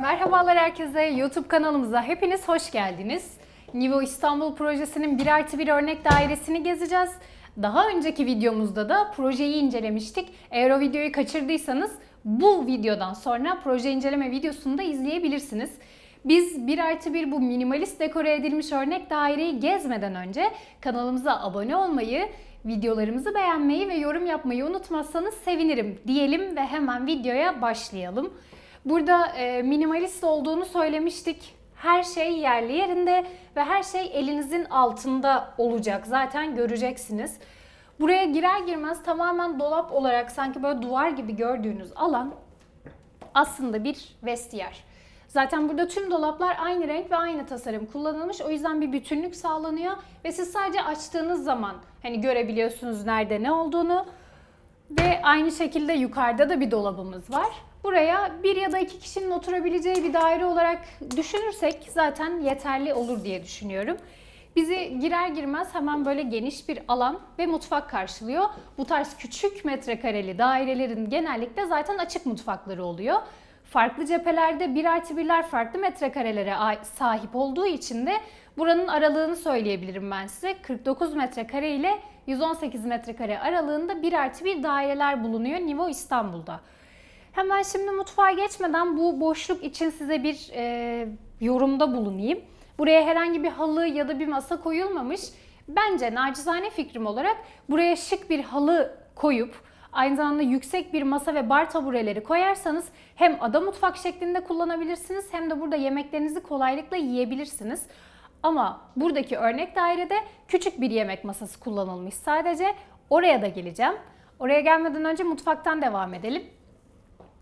Merhabalar herkese. YouTube kanalımıza hepiniz hoş geldiniz. Nivo İstanbul projesinin 1 artı 1 örnek dairesini gezeceğiz. Daha önceki videomuzda da projeyi incelemiştik. Eğer o videoyu kaçırdıysanız bu videodan sonra proje inceleme videosunu da izleyebilirsiniz. Biz 1 artı 1 bu minimalist dekore edilmiş örnek daireyi gezmeden önce kanalımıza abone olmayı, videolarımızı beğenmeyi ve yorum yapmayı unutmazsanız sevinirim diyelim ve hemen videoya başlayalım. Burada e, minimalist olduğunu söylemiştik. Her şey yerli yerinde ve her şey elinizin altında olacak. Zaten göreceksiniz. Buraya girer girmez tamamen dolap olarak sanki böyle duvar gibi gördüğünüz alan aslında bir vestiyer. Zaten burada tüm dolaplar aynı renk ve aynı tasarım kullanılmış. O yüzden bir bütünlük sağlanıyor ve siz sadece açtığınız zaman hani görebiliyorsunuz nerede ne olduğunu. Ve aynı şekilde yukarıda da bir dolabımız var. Buraya bir ya da iki kişinin oturabileceği bir daire olarak düşünürsek zaten yeterli olur diye düşünüyorum. Bizi girer girmez hemen böyle geniş bir alan ve mutfak karşılıyor. Bu tarz küçük metrekareli dairelerin genellikle zaten açık mutfakları oluyor. Farklı cephelerde 1 artı 1'ler farklı metrekarelere sahip olduğu için de buranın aralığını söyleyebilirim ben size. 49 metrekare ile 118 metrekare aralığında 1 artı 1 daireler bulunuyor Nivo İstanbul'da. Hemen şimdi mutfağa geçmeden bu boşluk için size bir e, yorumda bulunayım. Buraya herhangi bir halı ya da bir masa koyulmamış. Bence nacizane fikrim olarak buraya şık bir halı koyup aynı zamanda yüksek bir masa ve bar tabureleri koyarsanız hem ada mutfak şeklinde kullanabilirsiniz hem de burada yemeklerinizi kolaylıkla yiyebilirsiniz. Ama buradaki örnek dairede küçük bir yemek masası kullanılmış sadece. Oraya da geleceğim. Oraya gelmeden önce mutfaktan devam edelim.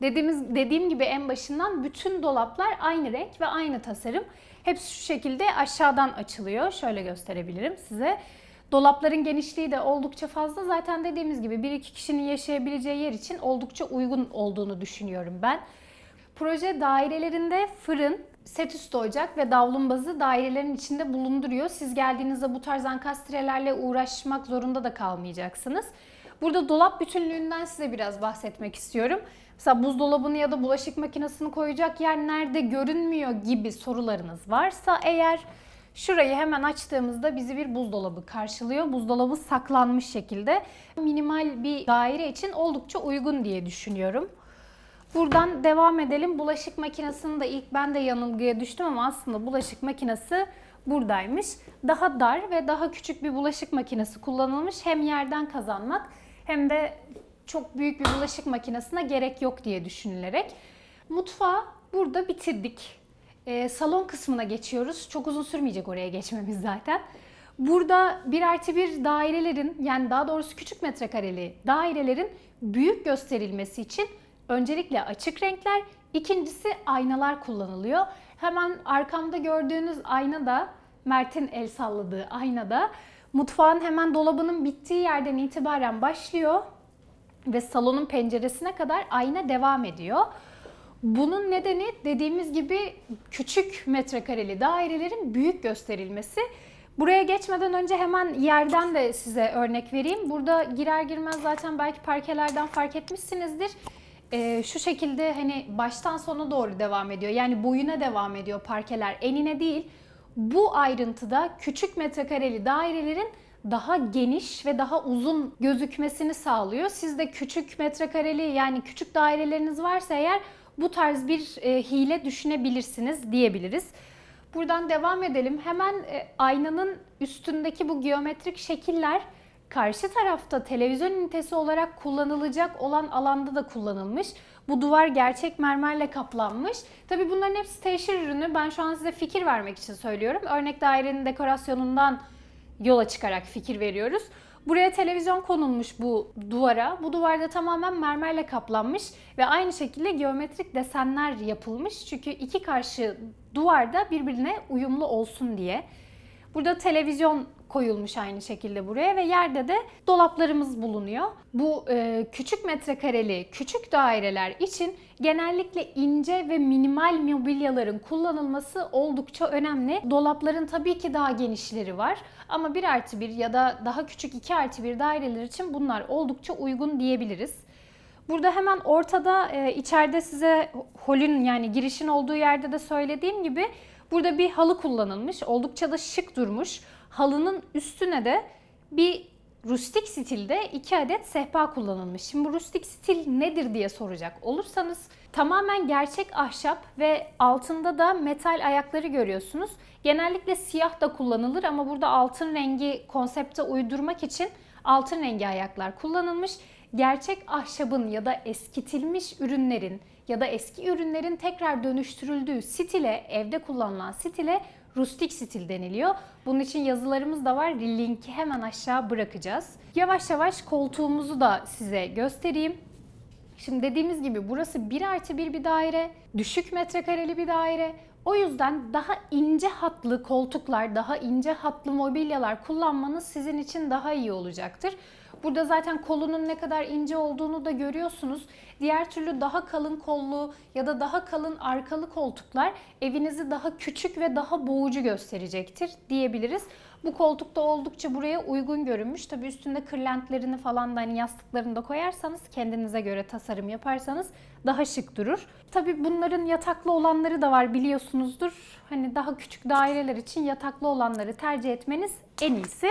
Dediğimiz dediğim gibi en başından bütün dolaplar aynı renk ve aynı tasarım. Hepsi şu şekilde aşağıdan açılıyor. Şöyle gösterebilirim size. Dolapların genişliği de oldukça fazla. Zaten dediğimiz gibi bir iki kişinin yaşayabileceği yer için oldukça uygun olduğunu düşünüyorum ben. Proje dairelerinde fırın, set üstü ocak ve davlumbazı dairelerin içinde bulunduruyor. Siz geldiğinizde bu tarz ankastrelerle uğraşmak zorunda da kalmayacaksınız. Burada dolap bütünlüğünden size biraz bahsetmek istiyorum. Mesela buzdolabını ya da bulaşık makinesini koyacak yer nerede görünmüyor gibi sorularınız varsa eğer şurayı hemen açtığımızda bizi bir buzdolabı karşılıyor. Buzdolabı saklanmış şekilde. Minimal bir daire için oldukça uygun diye düşünüyorum. Buradan devam edelim. Bulaşık makinesini de ilk ben de yanılgıya düştüm ama aslında bulaşık makinesi buradaymış. Daha dar ve daha küçük bir bulaşık makinesi kullanılmış. Hem yerden kazanmak hem de çok büyük bir bulaşık makinesine gerek yok diye düşünülerek. Mutfağı burada bitirdik. Ee, salon kısmına geçiyoruz. Çok uzun sürmeyecek oraya geçmemiz zaten. Burada bir artı bir dairelerin yani daha doğrusu küçük metrekareli dairelerin büyük gösterilmesi için öncelikle açık renkler, ikincisi aynalar kullanılıyor. Hemen arkamda gördüğünüz ayna da Mert'in el salladığı ayna da mutfağın hemen dolabının bittiği yerden itibaren başlıyor ve salonun penceresine kadar ayna devam ediyor. Bunun nedeni dediğimiz gibi küçük metrekareli dairelerin büyük gösterilmesi. Buraya geçmeden önce hemen yerden de size örnek vereyim. Burada girer girmez zaten belki parkelerden fark etmişsinizdir. Ee, şu şekilde hani baştan sona doğru devam ediyor. Yani boyuna devam ediyor parkeler enine değil. Bu ayrıntıda küçük metrekareli dairelerin daha geniş ve daha uzun gözükmesini sağlıyor. Siz de küçük metrekareli yani küçük daireleriniz varsa eğer bu tarz bir e, hile düşünebilirsiniz diyebiliriz. Buradan devam edelim. Hemen e, aynanın üstündeki bu geometrik şekiller karşı tarafta televizyon ünitesi olarak kullanılacak olan alanda da kullanılmış. Bu duvar gerçek mermerle kaplanmış. Tabii bunların hepsi teşhir ürünü. Ben şu an size fikir vermek için söylüyorum. Örnek dairenin dekorasyonundan yola çıkarak fikir veriyoruz. Buraya televizyon konulmuş bu duvara. Bu duvarda tamamen mermerle kaplanmış ve aynı şekilde geometrik desenler yapılmış. Çünkü iki karşı duvarda birbirine uyumlu olsun diye. Burada televizyon koyulmuş aynı şekilde buraya ve yerde de dolaplarımız bulunuyor. Bu e, küçük metrekareli küçük daireler için genellikle ince ve minimal mobilyaların kullanılması oldukça önemli. Dolapların tabii ki daha genişleri var ama 1 artı 1 ya da daha küçük 2 artı 1 daireler için bunlar oldukça uygun diyebiliriz. Burada hemen ortada e, içeride size holün yani girişin olduğu yerde de söylediğim gibi burada bir halı kullanılmış. Oldukça da şık durmuş. Halının üstüne de bir rustik stilde iki adet sehpa kullanılmış. Şimdi bu rustik stil nedir diye soracak olursanız tamamen gerçek ahşap ve altında da metal ayakları görüyorsunuz. Genellikle siyah da kullanılır ama burada altın rengi konsepte uydurmak için altın rengi ayaklar kullanılmış gerçek ahşabın ya da eskitilmiş ürünlerin ya da eski ürünlerin tekrar dönüştürüldüğü stile, evde kullanılan stile rustik stil deniliyor. Bunun için yazılarımız da var. Linki hemen aşağı bırakacağız. Yavaş yavaş koltuğumuzu da size göstereyim. Şimdi dediğimiz gibi burası 1 artı 1 bir daire, düşük metrekareli bir daire. O yüzden daha ince hatlı koltuklar, daha ince hatlı mobilyalar kullanmanız sizin için daha iyi olacaktır. Burada zaten kolunun ne kadar ince olduğunu da görüyorsunuz. Diğer türlü daha kalın kollu ya da daha kalın arkalı koltuklar evinizi daha küçük ve daha boğucu gösterecektir diyebiliriz. Bu koltuk da oldukça buraya uygun görünmüş. Tabi üstünde kırlentlerini falan da hani yastıklarını da koyarsanız kendinize göre tasarım yaparsanız daha şık durur. Tabi bunların yataklı olanları da var biliyorsunuzdur. Hani daha küçük daireler için yataklı olanları tercih etmeniz en iyisi.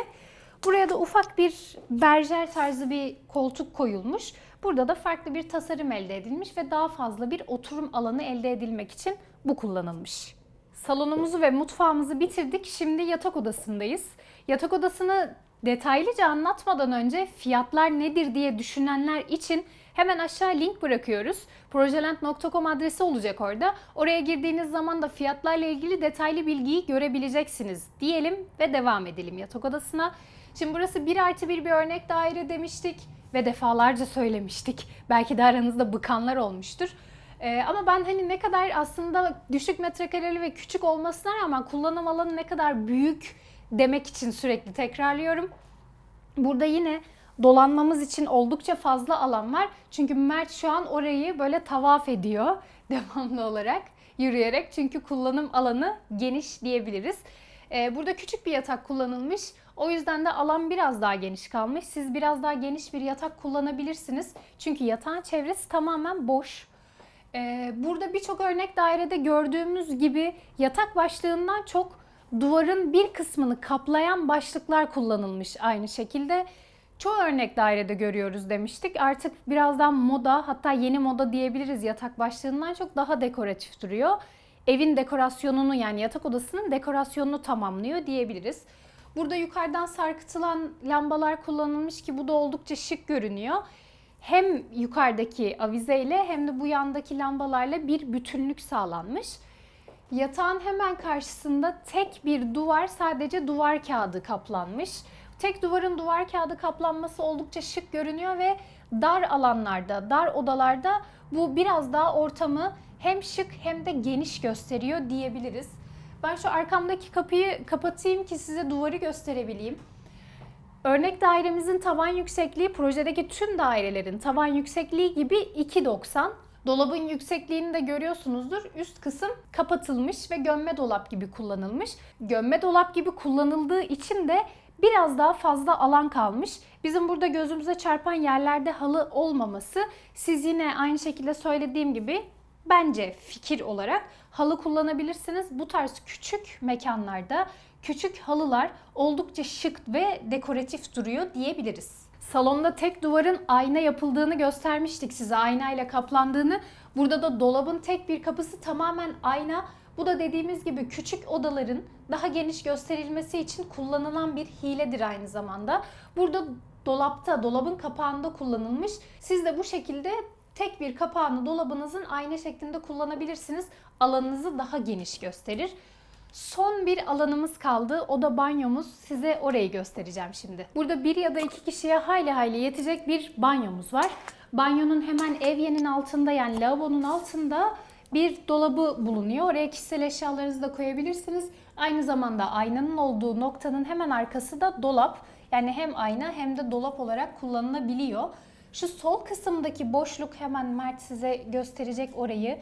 Buraya da ufak bir berjer tarzı bir koltuk koyulmuş. Burada da farklı bir tasarım elde edilmiş ve daha fazla bir oturum alanı elde edilmek için bu kullanılmış. Salonumuzu ve mutfağımızı bitirdik. Şimdi yatak odasındayız. Yatak odasını detaylıca anlatmadan önce fiyatlar nedir diye düşünenler için hemen aşağı link bırakıyoruz. Projelent.com adresi olacak orada. Oraya girdiğiniz zaman da fiyatlarla ilgili detaylı bilgiyi görebileceksiniz diyelim ve devam edelim yatak odasına. Şimdi burası 1 artı 1 bir örnek daire demiştik ve defalarca söylemiştik. Belki de aranızda bıkanlar olmuştur. Ee, ama ben hani ne kadar aslında düşük metrekareli ve küçük olmasına rağmen kullanım alanı ne kadar büyük demek için sürekli tekrarlıyorum. Burada yine dolanmamız için oldukça fazla alan var. Çünkü Mert şu an orayı böyle tavaf ediyor devamlı olarak yürüyerek. Çünkü kullanım alanı geniş diyebiliriz. Ee, burada küçük bir yatak kullanılmış. O yüzden de alan biraz daha geniş kalmış. Siz biraz daha geniş bir yatak kullanabilirsiniz. Çünkü yatağın çevresi tamamen boş. Ee, burada birçok örnek dairede gördüğümüz gibi yatak başlığından çok duvarın bir kısmını kaplayan başlıklar kullanılmış aynı şekilde. Çoğu örnek dairede görüyoruz demiştik. Artık birazdan moda hatta yeni moda diyebiliriz yatak başlığından çok daha dekoratif duruyor. Evin dekorasyonunu yani yatak odasının dekorasyonunu tamamlıyor diyebiliriz. Burada yukarıdan sarkıtılan lambalar kullanılmış ki bu da oldukça şık görünüyor. Hem yukarıdaki avizeyle hem de bu yandaki lambalarla bir bütünlük sağlanmış. Yatağın hemen karşısında tek bir duvar sadece duvar kağıdı kaplanmış. Tek duvarın duvar kağıdı kaplanması oldukça şık görünüyor ve dar alanlarda, dar odalarda bu biraz daha ortamı hem şık hem de geniş gösteriyor diyebiliriz. Ben şu arkamdaki kapıyı kapatayım ki size duvarı gösterebileyim. Örnek dairemizin tavan yüksekliği projedeki tüm dairelerin tavan yüksekliği gibi 2.90. Dolabın yüksekliğini de görüyorsunuzdur. Üst kısım kapatılmış ve gömme dolap gibi kullanılmış. Gömme dolap gibi kullanıldığı için de biraz daha fazla alan kalmış. Bizim burada gözümüze çarpan yerlerde halı olmaması siz yine aynı şekilde söylediğim gibi bence fikir olarak halı kullanabilirsiniz. Bu tarz küçük mekanlarda küçük halılar oldukça şık ve dekoratif duruyor diyebiliriz. Salonda tek duvarın ayna yapıldığını göstermiştik size aynayla kaplandığını. Burada da dolabın tek bir kapısı tamamen ayna. Bu da dediğimiz gibi küçük odaların daha geniş gösterilmesi için kullanılan bir hiledir aynı zamanda. Burada dolapta, dolabın kapağında kullanılmış. Siz de bu şekilde tek bir kapağını dolabınızın ayna şeklinde kullanabilirsiniz. Alanınızı daha geniş gösterir. Son bir alanımız kaldı. O da banyomuz. Size orayı göstereceğim şimdi. Burada bir ya da iki kişiye hayli hayli yetecek bir banyomuz var. Banyonun hemen evyenin altında yani lavabonun altında Bir dolabı bulunuyor. Oraya kişisel eşyalarınızı da koyabilirsiniz. Aynı zamanda aynanın olduğu noktanın hemen arkası da dolap. Yani hem ayna hem de dolap olarak kullanılabiliyor. Şu sol kısımdaki boşluk hemen Mert size gösterecek orayı.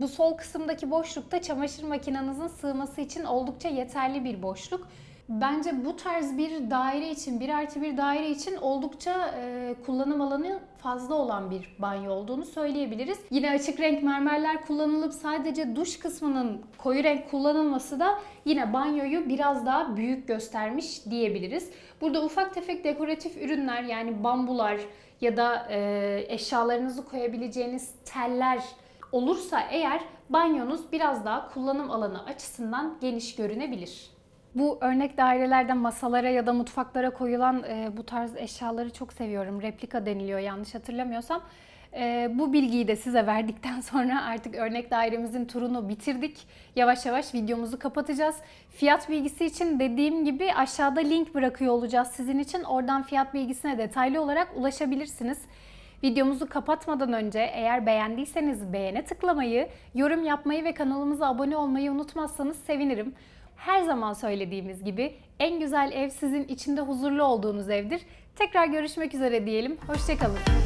Bu sol kısımdaki boşlukta çamaşır makinenizin sığması için oldukça yeterli bir boşluk. Bence bu tarz bir daire için, bir artı bir daire için oldukça e, kullanım alanı fazla olan bir banyo olduğunu söyleyebiliriz. Yine açık renk mermerler kullanılıp sadece duş kısmının koyu renk kullanılması da yine banyoyu biraz daha büyük göstermiş diyebiliriz. Burada ufak tefek dekoratif ürünler yani bambular ya da e, eşyalarınızı koyabileceğiniz teller olursa eğer banyonuz biraz daha kullanım alanı açısından geniş görünebilir. Bu örnek dairelerde masalara ya da mutfaklara koyulan e, bu tarz eşyaları çok seviyorum. Replika deniliyor yanlış hatırlamıyorsam. E, bu bilgiyi de size verdikten sonra artık örnek dairemizin turunu bitirdik. Yavaş yavaş videomuzu kapatacağız. Fiyat bilgisi için dediğim gibi aşağıda link bırakıyor olacağız sizin için. Oradan fiyat bilgisine detaylı olarak ulaşabilirsiniz. Videomuzu kapatmadan önce eğer beğendiyseniz beğene tıklamayı, yorum yapmayı ve kanalımıza abone olmayı unutmazsanız sevinirim. Her zaman söylediğimiz gibi en güzel ev sizin içinde huzurlu olduğunuz evdir. Tekrar görüşmek üzere diyelim. Hoşçakalın.